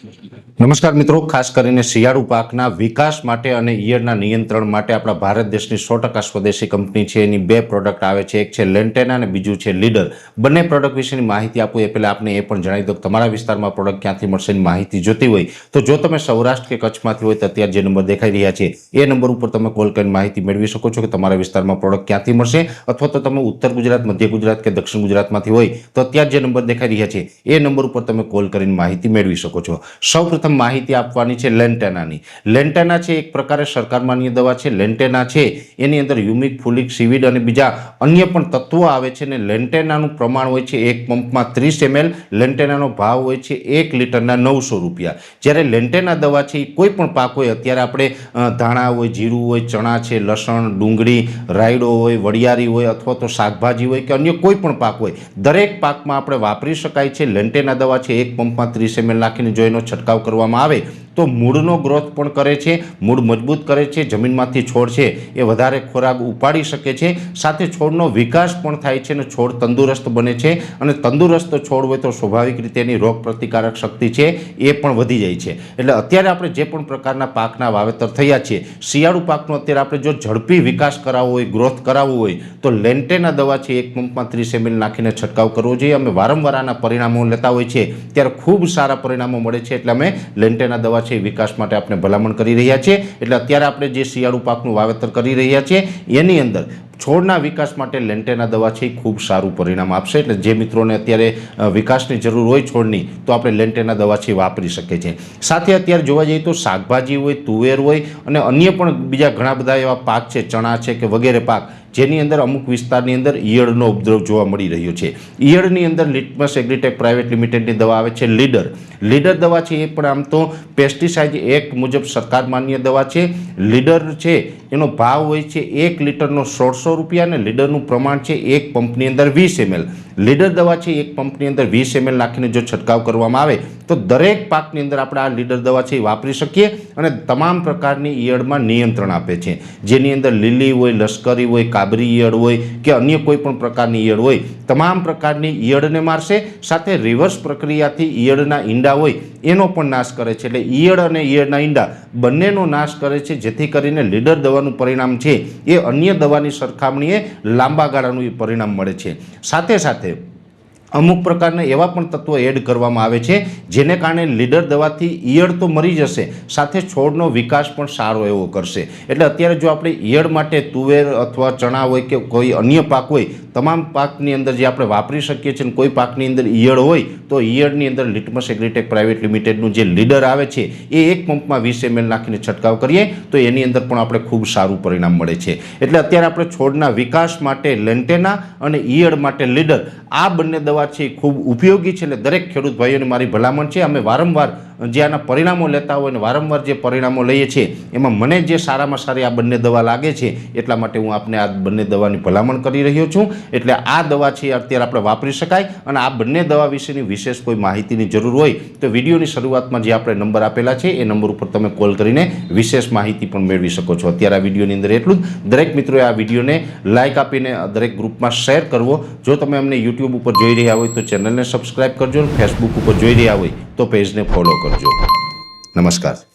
નમસ્કાર મિત્રો, ખાસ કરીને શિયાળુ પાકના વિકાસ માટે અને ઈયળના નિયંત્રણ માટે આપણા ભારત દેશની સો ટકા સ્વદેશી કંપની છે. એની બે પ્રોડક્ટ આવે છે. એક છે લેન્ટેના અને બીજું છે લીડર બંને પ્રોડક્ટ વિશેની માહિતી આપું એ પહેલાં આપને એ પણ જણાવી દો કે તમારા વિસ્તારમાં પ્રોડક્ટ ક્યાંથી મળશે એની માહિતી જોતી હોય. તો જો તમે સૌરાષ્ટ્ર કે કચ્છમાંથી હોય તો અત્યારે જે નંબર દેખાઈ રહ્યા છે, એ નંબર ઉપર તમે કોલ કરીને માહિતી મેળવી શકો છો કે તમારા વિસ્તારમાં પ્રોડક્ટ ક્યાંથી મળશે. અથવા તો તમે ઉત્તર ગુજરાત, મધ્ય ગુજરાત કે દક્ષિણ ગુજરાતમાંથી હોય તો અત્યારે જે નંબર દેખાઈ રહ્યા છે, એ નંબર ઉપર તમે કોલ કરીને માહિતી મેળવી શકો છો. સૌપ્રથમ માહિતી આપવાની છે લેન્ટેનાની. લેન્ટેના છે એક પ્રકારે સરકાર માન્ય દવા છે. લેન્ટેના છે, એની અંદર યુમિક, ફુલિક, સિવિડ અને બીજા અન્ય પણ તત્વો આવે છે ને લેન્ટેનાનું પ્રમાણ હોય છે એક પંપમાં ત્રીસ એમએલ, લેન્ટેનાનો ભાવ હોય છે એક લીટરના નવસો રૂપિયા. જ્યારે લેન્ટેના દવા છે એ કોઈ પણ પાક હોય, અત્યારે આપણે ધાણા હોય, જીરું હોય, ચણા છે, લસણ, ડુંગળી, રાયડો હોય, વડિયારી હોય અથવા તો શાકભાજી હોય કે અન્ય કોઈ પણ પાક હોય, દરેક પાકમાં આપણે વાપરી શકાય છે. લેન્ટેના દવા છે એક પંપમાં ત્રીસ એમએલ નાખીને જો છંટકાવ કરવામાં આવે તો મૂળનો ગ્રોથ પણ કરે છે, મૂળ મજબૂત કરે છે, જમીનમાંથી છોડ છે, એ વધારે ખોરાક ઉપાડી શકે છે, સાથે છોડનો વિકાસ પણ થાય છે અને છોડ તંદુરસ્ત બને છે અને તંદુરસ્ત છોડ હોય તો સ્વાભાવિક રીતે એની રોગ પ્રતિકારક શક્તિ છે, એ પણ વધી જાય છે. એટલે અત્યારે આપણે જે પણ પ્રકારના પાકના વાવેતર થયા છે, શિયાળુ પાકનો અત્યારે આપણે જો ઝડપી વિકાસ કરાવવો હોય, ગ્રોથ કરાવવો હોય, તો લેન્ટેના દવા છે, એક પંપમાં ત્રીસ એમએલ નાખીને છંટકાવ કરવો જોઈએ. અમે વારંવાર આના પરિણામો લેતા હોય છે, ત્યારે ખૂબ સારા પરિણામો મળે છે, એટલે અમે લેન્ટેના દવા છે વિકાસ માટે આપણે ભલામણ કરી રહ્યા છીએ. એટલે અત્યારે આપણે જે શિયાળુ પાકનું વાવેતર કરી રહ્યા છીએ, એની અંદર છોડના વિકાસ માટે લેન્ટેના દવા છે એ ખૂબ સારું પરિણામ આપશે. એટલે જે મિત્રોને અત્યારે વિકાસની જરૂર હોય છોડની, તો આપણે લેન્ટેના દવા છે વાપરી શકીએ છીએ. સાથે અત્યારે જોવા જઈએ તો શાકભાજી હોય, તુવેર હોય અને અન્ય પણ બીજા ઘણા બધા એવા પાક છે, ચણા છે કે વગેરે પાક, જેની અંદર અમુક વિસ્તારની અંદર ઈયળનો ઉપદ્રવ જોવા મળી રહ્યો છે. ઈયળની અંદર લિટમસ એગ્રીટેક પ્રાઇવેટ લિમિટેડની દવા આવે છે, લીડર. લીડર દવા છે એ પણ આમ તો પેસ્ટિસાઇડ એક્ટ મુજબ સરકાર માન્ય દવા છે. લીડર છે, એનો ભાવ હોય છે એક લીટરનો સોળસો રૂપિયા અને લીડરનું પ્રમાણ છે એક પંપની અંદર વીસ એમએલ લીડર દવા છે એક પંપની અંદર વીસ એમએલ નાખીને જો છંટકાવ કરવામાં આવે, તો દરેક પાકની અંદર આપણે આ લીડર દવા છે એ વાપરી શકીએ અને તમામ પ્રકારની ઈયળમાં નિયંત્રણ આપે છે. જેની અંદર લીલી હોય, લશ્કરી હોય, કાબરી ઈયળ હોય કે અન્ય કોઈ પણ પ્રકારની ઈયળ હોય, તમામ પ્રકારની ઈયળને મારશે, સાથે રિવર્સ પ્રક્રિયાથી ઈયળના ઈંડા હોય, એનો પણ નાશ કરે છે. એટલે ઈયળ અને ઈયળના ઈંડા બંનેનો નાશ કરે છે, જેથી કરીને લીડર દવાનું પરિણામ છે એ અન્ય દવાની સરખામણીએ લાંબા ગાળાનું એ પરિણામ મળે છે. સાથે સાથે дати અમુક પ્રકારના એવા પણ તત્વો એડ કરવામાં આવે છે, જેને કારણે લીડર દવાથી ઈયળ તો મરી જશે, સાથે છોડનો વિકાસ પણ સારો એવો કરશે. એટલે અત્યારે જો આપણે ઈયળ માટે તુવેર અથવા ચણા હોય કે કોઈ અન્ય પાક હોય, તમામ પાકની અંદર જે આપણે વાપરી શકીએ છીએ કોઈ પાકની અંદર ઈયળ હોય, તો ઈયળની અંદર લિટમસ એગ્રીટેક પ્રાઇવેટ લિમિટેડનું જે લીડર આવે છે, એ એક પંપમાં વીસ એમએલ નાખીને છંટકાવ કરીએ, તો એની અંદર પણ આપણે ખૂબ સારું પરિણામ મળે છે. એટલે અત્યારે આપણે છોડના વિકાસ માટે લેન્ટેના અને ઈયળ માટે લીડર, આ બંને દવા છે એ ખૂબ ઉપયોગી છે એટલે દરેક ખેડૂત ભાઈઓને મારી ભલામણ છે. અમે વારંવાર જે આના પરિણામો લેતા હોય અને વારંવાર જે પરિણામો લઈએ છીએ, એમાં મને જે સારામાં સારી આ બંને દવા લાગે છે, એટલા માટે હું આપને આ બંને દવાની ભલામણ કરી રહ્યો છું. એટલે આ દવા છે અત્યારે આપણે વાપરી શકાય અને આ બંને દવા વિશેની વિશેષ કોઈ માહિતીની જરૂર હોય તો વિડીયોની શરૂઆતમાં જે આપણે નંબર આપેલા છે, એ નંબર ઉપર તમે કોલ કરીને વિશેષ માહિતી પણ મેળવી શકો છો. અત્યારે આ વિડીયોની અંદર એટલું જ. દરેક મિત્રોએ આ વિડીયોને લાઇક આપીને દરેક ગ્રુપમાં શેર કરવો. જો તમે અમને યુટ્યુબ ઉપર જોઈ રહ્યા હોય તો ચેનલને સબસ્ક્રાઇબ કરજો અને ફેસબુક ઉપર જોઈ રહ્યા હોય તો પેજને ફોલો કરજો. નમસ્કાર.